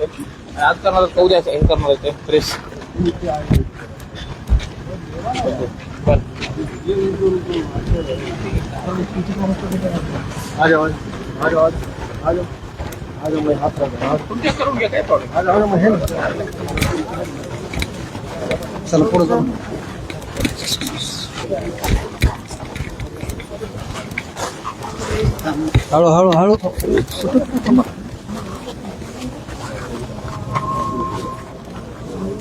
ते आज करणार का? उद्या हे करणार ते. प्रेस आ जाओ आ जाओ आ जाओ आ जाओ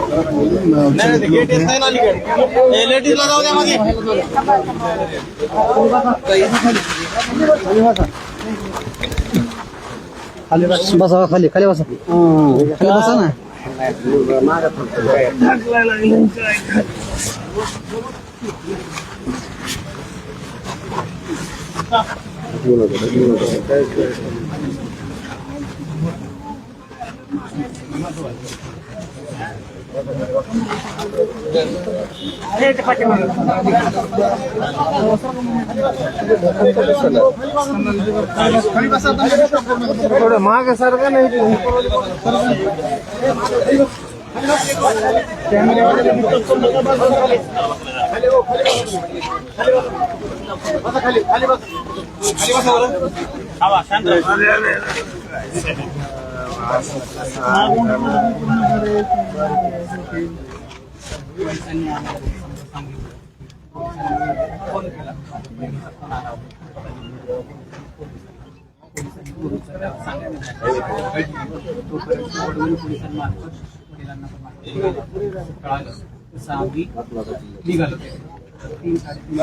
रहा हूँ तुमच्या करून घ्या काय प्रॉब्लेम आ जाओ मैं है ना चलो पुढे जाऊ हळू हळू हळू लय खाली बस. खाली बस. खाली बसा ना तसं आम्ही निघालो तीन साडेतीन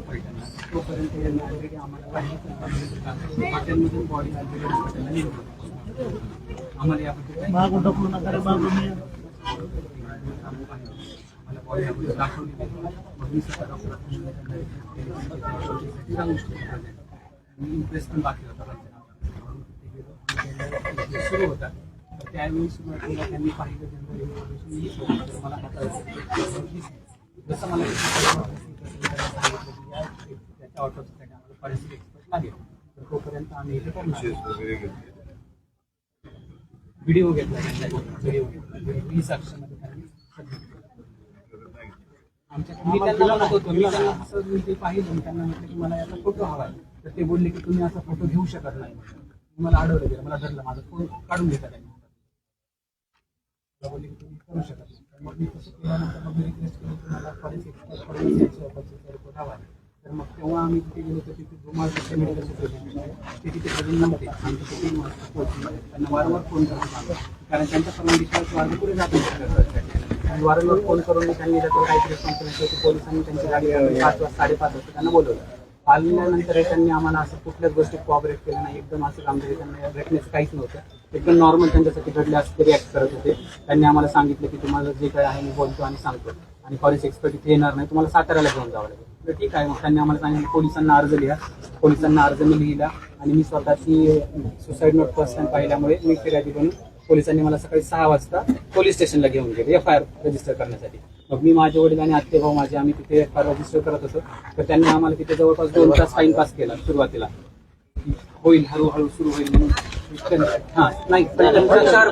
पैठणला तोपर्यंत ऑलरेडी आम्हाला बॉडी ऑलरेडी हॉस्पिटलला नेलं आम्हाला याबद्दल काही आम्हाला body आपण दाखवली नाही. मग मी स्वतः डॉक्टरांना मी इम्प्रेस पण बाकी होता त्यांच्या सुरू होता तर त्यावेळी सुरुवातीला त्यांनी पाहिलं जनरल इन्फॉर्मेशन हीच होती तर मला हाताळायचं जसं मला सांगितलं की या त्याच्या ऑटोसाठी आम्हाला फॉरेन्सिक एक्सपर्ट लागेल तर तोपर्यंत आम्ही इथे पोहोचलो व्हिडिओ घेतला व्हिडिओ घेतला. साक्षामध्ये. आमच्या मी त्यांना म्हणत होतो मी त्यांना असं मी ते पाहिलं मी त्यांना म्हटलं की मला याचा फोटो हवा आहे. तर ते बोलले की तुम्ही असा फोटो घेऊ शकत नाही मी मला अडवलं गेलं मला धरलं माझा फोन काढून घेतला त्यांनी. मला बोलले की तुम्ही करू शकत नाही. तर मग मी तसं केल्यानंतर मग मी रिक्वेस्ट केली की मला फॉरेन्सिक एक्सपर्ट रिपोर्ट हवा आहे. तर मग तेव्हा आम्ही तिथे गेलो तर तिथे धुमाळ कसे मिळत ते तिथे करून नव्हते. आणि तिथे पोहोचले त्यांना वारंवार फोन करून सांगा कारण त्यांच्या परवानगीशिवाय मार्ग पुढे जात नाही. आणि वारंवार फोन करून मी त्यांनी त्याच्यावर काहीतरी रिस्पॉन्स होती पोलिसांनी त्यांची गाडी पाच वाजता साडेपाच वाजता त्यांना बोलवलं. आल्यानंतर त्यांनी आम्हाला असं कुठल्याच गोष्टी कॉपरेट केलं नाही. एकदम असं गांभीर्य त्यांना भेटण्याचं काहीच नव्हतं. एकदम नॉर्मल त्यांच्यासाठी घडले असं रिॲक्ट करत होते. त्यांनी आम्हाला सांगितलं की तुम्हाला जे काही आहे मी बोलतो आणि सांगतो. आणि फॉरेस्ट एक्सपर्ट इथे येणार नाही. तुम्हाला साताऱ्याला घेऊन जावं लागेल. तर ठीक आहे मग त्यांनी आम्हाला सांगितलं पोलिसांना अर्ज लिहा. पोलिसांना अर्ज मी लिहिला आणि मी स्वतःची सुसाईड नोट फर्स्ट टाइम पाहिल्यामुळे मी फिर्यादी बनून पोलिसांनी मला सकाळी सहा वाजता पोलीस स्टेशनला घेऊन गेले एफ आय आर रजिस्टर करण्यासाठी. मग मी माझे वडील आणि आत्ते भाऊ माझे आम्ही तिथे एफ आय आर रजिस्टर करत होतो. तर त्यांनी आम्हाला तिथे जवळपास दोन तास फाईन पास केला सुरुवातीला. होईल हळूहळू सुरू होईल म्हणून. हा नाही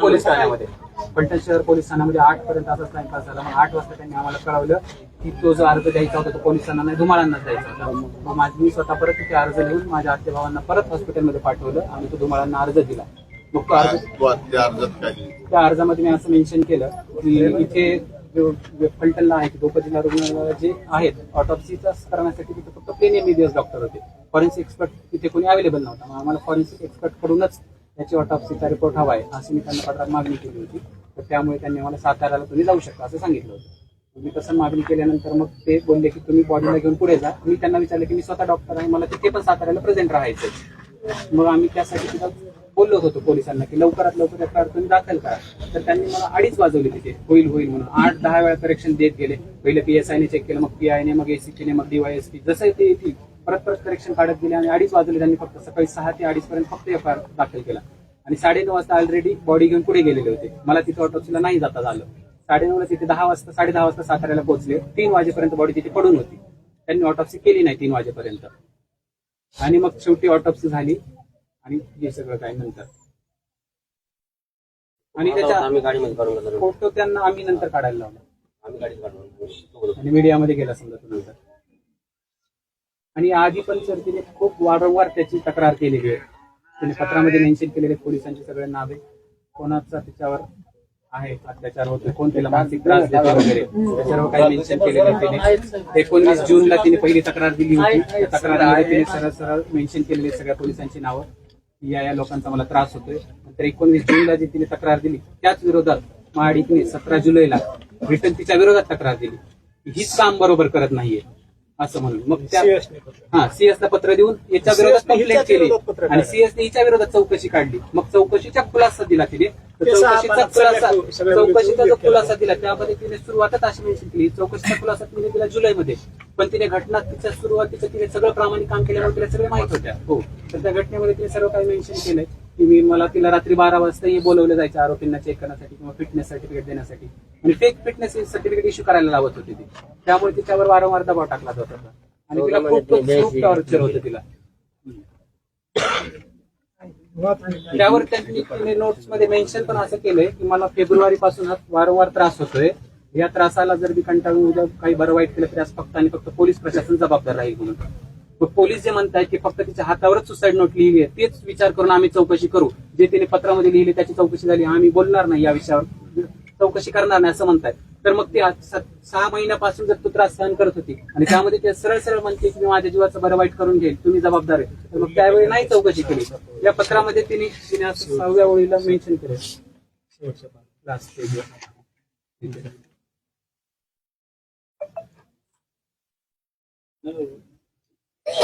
पोलीस ठाण्यामध्ये. फलटण शहर पोलीस ठाण्यामध्ये आठ पर्यंत असाच टाइम पास झाला. मग आठ वाजता त्यांनी आम्हाला कळवलं की तो जो अर्ज द्यायचा होता तो पोलिसांना नाही धुमाळांनाच द्यायचा होता. मग माझी मी स्वतः परत तिथे अर्ज लिहून माझ्या आत्ते भावांना परत हॉस्पिटलमध्ये पाठवलं आणि तो धुमाळांना अर्ज दिला. मग तो अर्ज त्या अर्जामध्ये मी असं मेन्शन केलं की इथे फलटणला आहे की द्रौपदीला रुग्णालय जे आहेत ऑटोप्सीचा करण्यासाठी तिथे फक्त प्लेन एमबीबीएस डॉक्टर होते. फॉरेन्सिक एक्सपर्ट तिथे कोणी अवेलेबल नव्हता. मग आम्हाला फॉरेन्सिक एक्सपर्ट कडूनच त्याची ऑटोप्सीचा रिपोर्ट हवा आहे अशी मी त्यांना पत्रात मागणी केली होती. तर त्यामुळे त्यांनी मला साताऱ्याला तुम्ही जाऊ शकता असं सांगितलं होतं. मी तसं मागणी केल्यानंतर मग ते बोलले की तुम्ही बॉडीला घेऊन पुढे जा. मी त्यांना विचारलं की मी स्वतः डॉक्टर आहे. मला तिथे पण साताऱ्याला प्रेझेंट राहायचं मग आम्ही त्यासाठी तिथं बोललो होतो पोलिसांना की लवकरात लवकर एफ आय आर तुम्ही दाखल करा. तर त्यांनी मला अडीच वाजवली तिथे. होईल होईल म्हणून. आठ दहा वेळा करेक्शन देत गेले. पहिले पीएसआयने चेक केलं मग पीआयने मग एसीपीने मग डीवायएसपी जसं ते येतील परत परत करेक्शन काढत गेले आणि अडीच वाजवले. त्यांनी फक्त सकाळी सहा ते अडीच पर्यंत फक्त एफ आय आर दाखल केला. आणि साडेनऊ वाजता ऑलरेडी बॉडी घेऊन पुढे गेलेले होते. मला तिथे ऑटोपसीला नाही जाता झालं. साडेनऊला तिथे दहा वाजता साडे दहा वाजता साताऱ्याला पोहोचले. तीन वाजेपर्यंत बॉडी तिथे पडून होती. त्यांनी ऑटोप्सी केली नाही तीन वाजेपर्यंत. आणि मग शेवटी ऑटोप्सी झाली. आणि हे सगळं काय नंतर? आणि त्याच्या फोटो त्यांना आम्ही नंतर काढायला लावला. आणि मीडियामध्ये गेला समजा तो नंतर. आणि आधी पण सर तिने खूप वारंवार त्याची तक्रार केलेली आहे. तिने पत्रामध्ये मेन्शन केलेले पोलिसांची सगळे नावे कोणाचा तिच्यावर आहे अत्याचार होते कोण त्याला मानसिक त्रास देतो वगैरे सर्व काही मेन्शन केलेलं तिने. एकोणवीस जूनला तिने पहिली तक्रार दिली होती. त्या तक्रारीमध्ये तिने सरळ सरळ मेन्शन केलेली सगळ्या पोलिसांची नावं. या या लोकांचा मला त्रास होतोय. नंतर एकोणवीस जूनला जी तिने तक्रार दिली त्याच विरोधात महाडिकने सतरा जुलैला ब्रिटन तिच्या विरोधात तक्रार दिली. हीच काम बरोबर करत नाहीये. असं म्हणून. मग त्या हा सीएस ला पत्र देऊन याच्या विरोधात कंप्लेंट केली. आणि सीएस ने हिच्या विरोधात चौकशी काढली. मग चौकशीचा खुलासा दिला तिने. चौकशीचा खुलासा चौकशीचा जो. खुलासा दिला त्यामध्ये तिने सुरुवातच अशी मेन्शन केली. चौकशीचा खुलासा तिने दिला जुलैमध्ये. पण तिने घटना तिच्या सुरुवातीचं तिने सगळं प्रामाणिक काम केल्यामुळे तिला सगळे माहीत होत्या. हो. तर त्या घटनेमध्ये तिने सर्व काही मेन्शन केलंय. की मी मला तिला रात्री बारा वाजता हे बोलवलं जायचं आरोपींना चेक करण्यासाठी किंवा फिटनेस सर्टिफिकेट देण्यासाठी. आणि फेक फिटनेस सर्टिफिकेट इश्यू करायला लावत होती ती. त्यामुळे तिच्यावर वारंवार दबाव टाकला जात होता. आणि तिला खूप खूप टॉर्चर होतं तिला. त्यावर त्यांनी तिने नोट्समध्ये मेन्शन पण असं केलंय की मला फेब्रुवारी पासून वारंवार त्रास होतोय. या त्रासाला जर मी कंटाळून उद्या काही बरं वाईट केलं तर आज फक्त आणि फक्त पोलीस प्रशासन जबाबदार राहील म्हणून. मग पोलीस जे म्हणताय की फक्त तिच्या हातावरच सुसाईड नोट लिहिली आहे तेच विचार करून आम्ही चौकशी करू. जे तिने पत्रामध्ये लिहिली त्याची चौकशी झाली आम्ही बोलणार नाही या विषयावर. चौकशी करणार नाही असं म्हणतायत. तर मग ती सहा महिन्यापासून जर तू त्रास सहन करत होती आणि त्यामध्ये ते सरळ सरळ म्हणते की मी माझ्या जीवाचं बरं वाईट करून घेईल तुम्ही जबाबदार आहे. तर मग त्यावेळी नाही चौकशी केली. या पत्रामध्ये तिने तिने सहाव्या ओळीला मेन्शन केलं.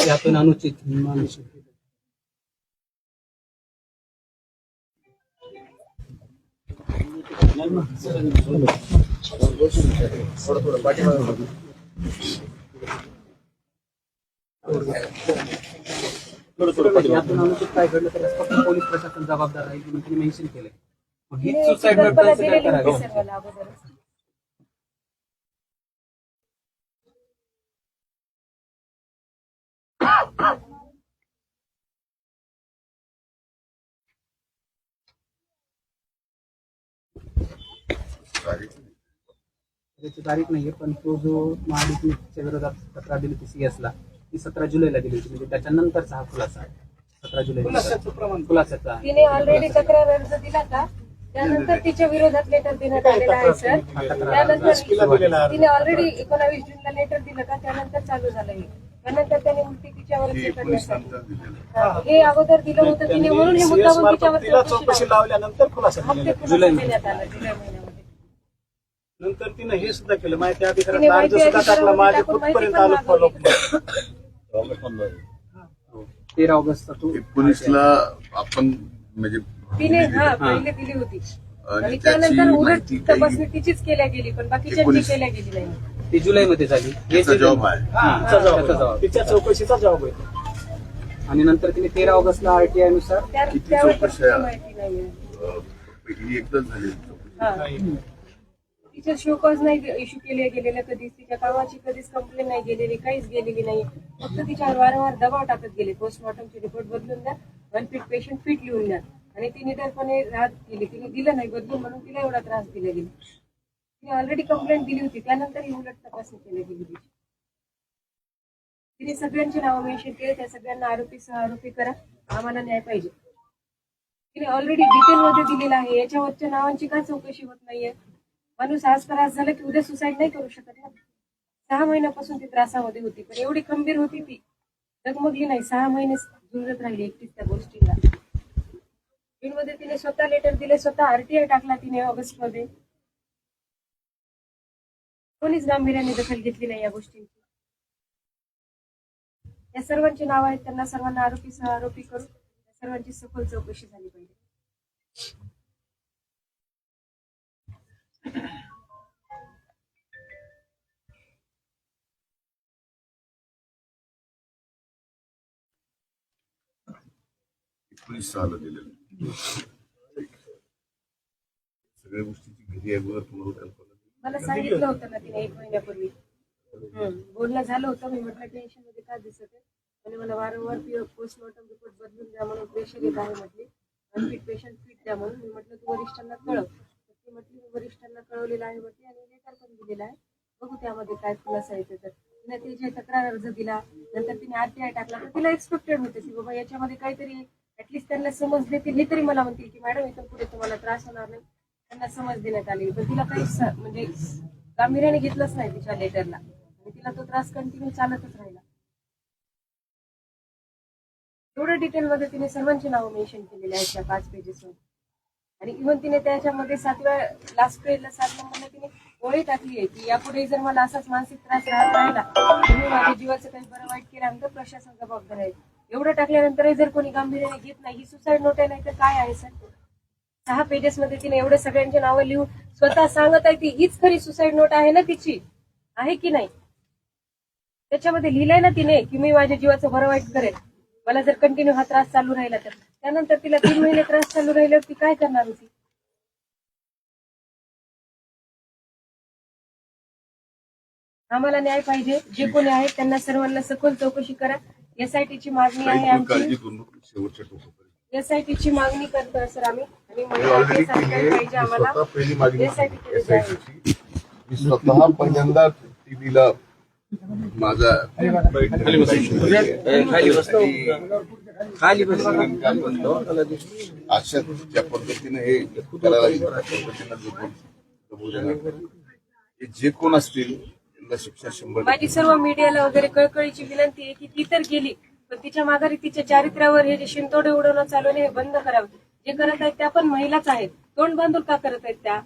यातून अनुचित यातून अनुचित काय घडलं तर फक्त पोलीस प्रशासन जबाबदार राहील म्हणून मेन्शन केलंय. मग ही तिने सुसाईड दिलेली होती करावी सर्वांना अगोदरच. त्याची तारीख नाहीये पण तो जो महाडिकच्या विरोधात तक्रार दिली होती CS ला ती सतरा जुलैला दिली होती. म्हणजे त्याच्यानंतरचा हा खुलासा आहे. सतरा जुलै खुलासाचं प्रमाण. खुलासाचा आहे. तिने ऑलरेडी तक्रार अर्ज दिला का? त्यानंतर तिच्या विरोधात लेटर देण्यात आलेलं आहे सर त्यानंतर. तिने ऑलरेडी एकोणावीस जूनला लेटर दिलं का? त्यानंतर चालू झालं हे त्यानंतर त्याने उलटी तिच्यावर हे हा, हे अगोदर दिलं होतं तिने म्हणून हे तिच्यावर तिला चौकशी चौकशी लावली. लावल्यानंतर खुलासा मग ते केलेला. खुलासा जुलैमध्ये. देण्यात आला जुलै महिन्यामध्ये नंतर तिने हे सुद्धा केलं माहिती तिने अधिकाऱ्याला अर्ज माहिती सुद्धा टाकला अधिकाऱ्यावर माझ्या टाकून कुठपर्यंत माहिती आलो पण फॉलो मागवली. हो. तेरा ऑगस्टचा तो एकोणीसला आपण म्हणजे तिने हा हा. पहिले दिली होती आणि आणि त्याची त्यानंतर उलट माहिती काही- तपासणी तिचीच केल्या गेली पण एकोणीस- केल्या गेली नाही ती जुलैमध्ये झाली. हे त्याचा जॉब आहे. हा, त्याचा जबाब तिच्या चौकशीचा जबाब आहे. आणि नंतर तिने तेरा ऑगस्टला आरटीआयनुसार त्या- किती चौकशा? पण माहिती नाहीये. अं, ही एकदाच झाली हा. तिचे शोकॉज नाही इश्यू केले गेलेले कधीच. तिच्या कामाची कधीच कंप्लेंट नाही गेलेली काहीच गेलेली नाही. फक्त तिच्यावर वारंवार दबाव टाकत गेले. पोस्टमॉर्टमचे रिपोर्ट बदलून द्या. अनफिट पेशंट फिट लिहून द्या. आणि तिने निडरपणे राहत केली. तिने दिलं नाही बदलून म्हणून तिला एवढा त्रास दिला गेला. तिने ऑलरेडी कंप्लेंट दिली होती. त्यानंतर ही उलट तपासणी केली गेली तिची तिने सगळ्यांची नावं मेन्शन केले. त्या सगळ्यांना आरोपी सह आरोपी करा. आम्हाला न्याय पाहिजे. तिने ऑलरेडी डिटेल मध्ये दिलेलं आहे. याच्यावरच्या नावांची का चौकशी होत नाहीये. माणूस आज त्रास झाला की उद्या सुसाईड नाही करू शकत ना. सहा महिन्यापासून ती त्रासामध्ये होती. पण एवढी खंबीर होती ती. डगमगली नाही. सहा महिने झुंजत राहिली एकटीच त्या गोष्टीला. जून मध्ये तिने स्वतः लेटर दिले. स्वतः आरटीआय टाकला तिने ऑगस्टमध्ये कोणीच गांभीर्याने दखल घेतली नाही या गोष्टींची. या सर्वांची नाव आहेत त्यांना सर्वांना आरोपी सह आरोपी करून या सर्वांची सखोल चौकशी झाली पाहिजे. एकोणीस सहाला दिलेलं. सगळ्या गोष्टीची घरी अगोदर पुनर्कल्पना मला सांगितलं होतं ना तिने एक महिन्यापूर्वी. बोलणं झालं होतं मी म्हटलं टेन्शनमध्ये का दिसत आहे? आणि मला वारंवार पोस्टमॉर्टम रिपोर्ट बदलून द्या म्हणून प्रेशर येत आहे म्हटली. अनफिट पेशंट फिट द्या म्हणून. मी म्हटलं तू वरिष्ठांना कळव. ती म्हटली मी वरिष्ठांना कळवलेलं आहे म्हटली आणि लेटर पण दिलेलं आहे. बघू त्यामध्ये काय खुलासा येते तर. तिने ते जे तक्रार अर्ज दिला. नंतर तिने आरटीआय टाकला. तर तिला एक्सपेक्टेड होते की बाबा याच्यामध्ये काहीतरी ऍटलीस्ट त्यांना समज देतील हे तरी मला म्हणतील की मॅडम इथून पुढे तुम्हाला त्रास होणार नाही. त्यांना समज देण्यात आली. पण तिला काही म्हणजे गांभीर्याने घेतलंच नाही तिच्या लेटरला आणि तिला तो त्रास कंटिन्यू चालतच राहिला. एवढं डिटेल मध्ये तिने सर्वांची नावं मेन्शन केलेली आहेत त्या पाच पेजेसवर आणि इव्हन तिने त्याच्यामध्ये सातव्या लास्ट पेजला सात नंबरला तिने ओळी टाकली आहे की यापुढे जर मला असाच मानसिक त्रास राहत राहिला तर मी माझ्या जीवाचं काही बरं वाईट केल्यानंतर प्रशासन जबाबदार आहे. एवढं टाकल्यानंतरही जर कोणी गांभीर्याने घेत नाही ही सुसाईड नोट आहे नाही तर काय आहे सर सहा पेजेस मध्ये तिने एवढे सगळ्यांची नावं लिहून स्वतः सांगत आहे ती हीच खरी सुसाईड नोट आहे ना तिची? आहे की नाही? त्याच्यामध्ये लिहिलंय ना तिने की मी माझ्या जीवाचं बरं वाईट करेल मला जर कंटिन्यू हा त्रास चालू राहिला तर. त्यानंतर तिला तीन महिने त्रास चालू राहिल्यावर ती काय करणार होती? आम्हाला न्याय पाहिजे. जे कोणी आहेत त्यांना सर्वांना सखोल चौकशी करा. एसआयटीची मागणी आहे आमची. एसआयटीची मागणी करतोय सर आम्ही. आणि मी महिला ऑलरेडी केस केली अधिकारी आहे. पाहिजे मी आम्हाला. स्वतः पहिली मागणी SIT केली केली आहे. SIT ची. मी स्वतः पहिल्यांदा टीव्हीला माझा खाली अशा ज्या पद्धतीने हे करायला लागलं, त्या पद्धतीनं. हे जे कोण असतील त्यांना शिक्षा शंभर टक्के माझी सर्व मीडियाला वगैरे कळकळीची विनंती आहे की ती तर गेली. पण तिच्या माघारी तिच्या चारित्र्यावर हे जे शिंतोडे उडवणं चालू आहे हे बंद करावं. जे करत आहेत त्या पण महिलाच आहेत. तोंड बांधून का करत आहेत त्या?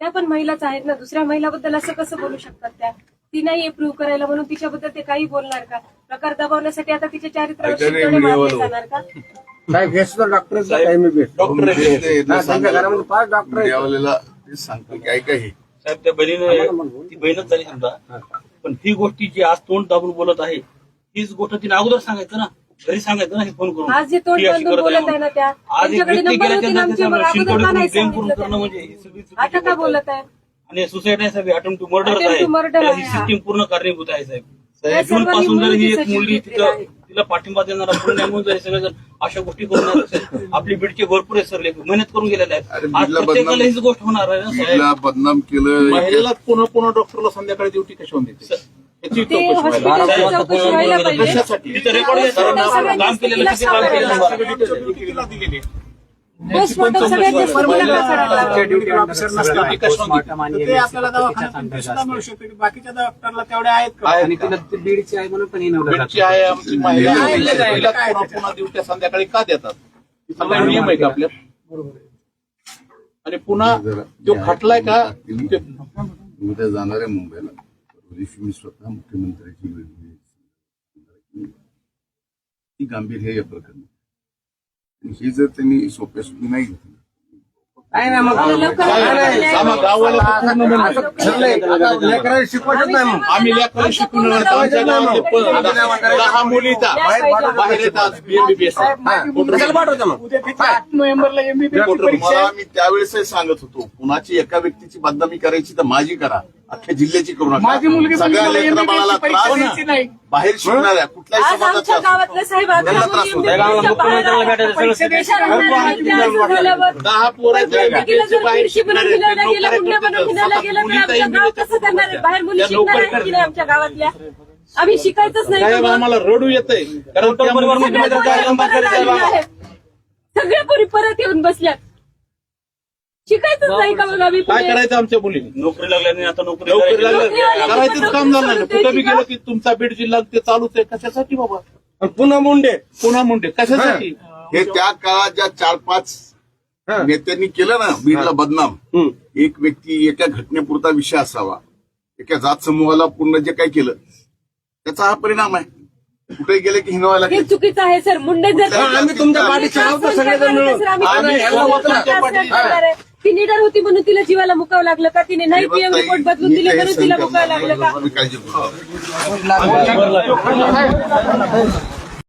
त्या पण महिलाच आहेत ना. दुसऱ्या महिलाबद्दल असं कसं बोलू शकतात त्या? ती नाही प्रूव्ह करायला म्हणून तिच्याबद्दल ते काही बोलणार का? प्रकार दबावण्यासाठी आता तिच्या चारित्र्यावर शिंतोडे मारले. जाणार का? हे डॉक्टर डॉक्टर घरामध्ये पाच डॉक्टर सांगतो की ऐका हे. साहेब त्या बहिणीने ती बहीणच झाली समजा. पण ही गोष्टी जी आज तोंड दाबून बोलत आहे हीच गोष्ट तिने अगोदर सांगायचं ना घरी सांगायचं ना हे फोन करून आज जे तोंड ती अशी बांधून करत आहे बोलत आहे ना त्या म्हणून. आज एक त्यांच्याकडे व्यक्ती नंबर गेल्याच्या होते ना आमचे, नंतर मग त्याला अगोदर का शिंतोडे नाही करून claim करून सांगितलं करणं म्हणजे ही सगळी चुकीची आता का गोष्ट आहे. बोलत आहे आणि सुसाईड आहे साहेब अटेम्प्ट टू मर्डर Attempt आहे to murder त्याला आहे, ही. सिस्टीम पूर्ण कारणीभूत आहे साहेब या जून पासून जर ही ती एक मुलगी घेतलेलं आहे. तिथं तिला पाठिंबा देणारा पूर्ण सगळे जण अशा गोष्टी करून असेल. आपली बीडचे भरपूर आहे सर लेख मेहनत करून गेलेले अरे, आहेत आज बीडला प्रत्येकाला बदनाम- हीच गोष्ट होणार आहे ना साहेब तिला बदनाम केलं महिलेला पुन्हा पुन्हा डॉक्टरला संध्याकाळी ड्युटी कशावर देते ते हॉस्पिटलची चौकशी व्हायला पाहिजे. पोस्टमॉर्टम आणि बाकीच्या डॉक्टरला तेवढ्या आहेत तिला ते बीडची आहे म्हणून पण जातं आहे आमची महिला. महिला पुन्हा पुन्हा संध्याकाळी का देतात? सगळा नियम आहे का आपल्या. आणि पुन्हा जरा- तो खटलाय का ते- उद्या जाणार आहे मुंबईला. दिवशी मी स्वतः मुख्यमंत्र्यांची भेट घेईन. ती गांभीर आहे या प्रकरणी ही जर त्यांनी सोप्या सुटी नाही घेतली काय नाही मग नाही. मग आम्ही शिकून दहा बाहेर येतात बीएमबीबीएस पाठवतं मग नोव्हेंबरला एमबीबीएस सांगत होतो कुणाची एका व्यक्तीची बदनामी करायची तर माझी करा अख्ख्या जिल्ह्याची करू नका. माझी मुलगी सगळ्या मला लेकरा MBBS बाळाला ची परीक्षा त्रास नाही. बाहेर शिकणाऱ्या कुठल्याही आज आमच्या समाजाच्या गावातले साहेब आज त्यांना त्रास होतो. मुलींना मुख्यमंत्र्याला भेटायचं सगळं परीक्षा देणार नाही, त्या असं झाल्यावर दहा पोरं आहेत बैठकीला जर बाहेर दीडशे बनून शिकणारे फिरायला गेलं, नोकऱ्या पुण्या बनून करतात. फिरायला गेलं, तर मुलीचा आमचं गाव इंग्रजी कसं करणार आहे? बाहेर मुली त्या शिकणार नोकरी आहेत की नाही आमच्या गावातल्या? आम्ही शिकायचंच नाही साहेब? आम्हाला रडू येतंय. कारण त्या. सगळ्या पोरी परत येऊन बसल्यात. शिकायचंच नाही का मग आम्ही काय पुढे? करायचं आमच्या मुलीने? नोकरी लागल्याने आता नोकरी नोकरी करायची. लागलं करायचंच पण काम झालं नाही. कुठं बी गेलो की तुमचा बीड जिल्हा ते चालूच आहे. कशासाठी बाबा? आणि पुन्हा मुंडे. पुन्हा मुंडे. कशासाठी? हे. त्या काळात ज्या चार पाच हा. नेत्यांनी केलं ना बीडला बदनाम हम्म. एक व्यक्ती एका घटनेपुरता विषय असावा. एका जात समूहाला पूर्ण जे काही केलं त्याचा हा परिणाम आहे. कुठे गेले की हिनवायला हे चुकीचं आहे सर. मुंडे जर हा, आम्ही तुमच्या पाठीशी आहोत ना सगळेजण मिळून. आम्ही आम्ही तुमच्या पाठीशी-? ती निडर होती म्हणून तिला जीवाला मुकावं लागलं का? तिने नाही पीएम रिपोर्ट बदलून दिले म्हणून तिला मुकावं लागलं का?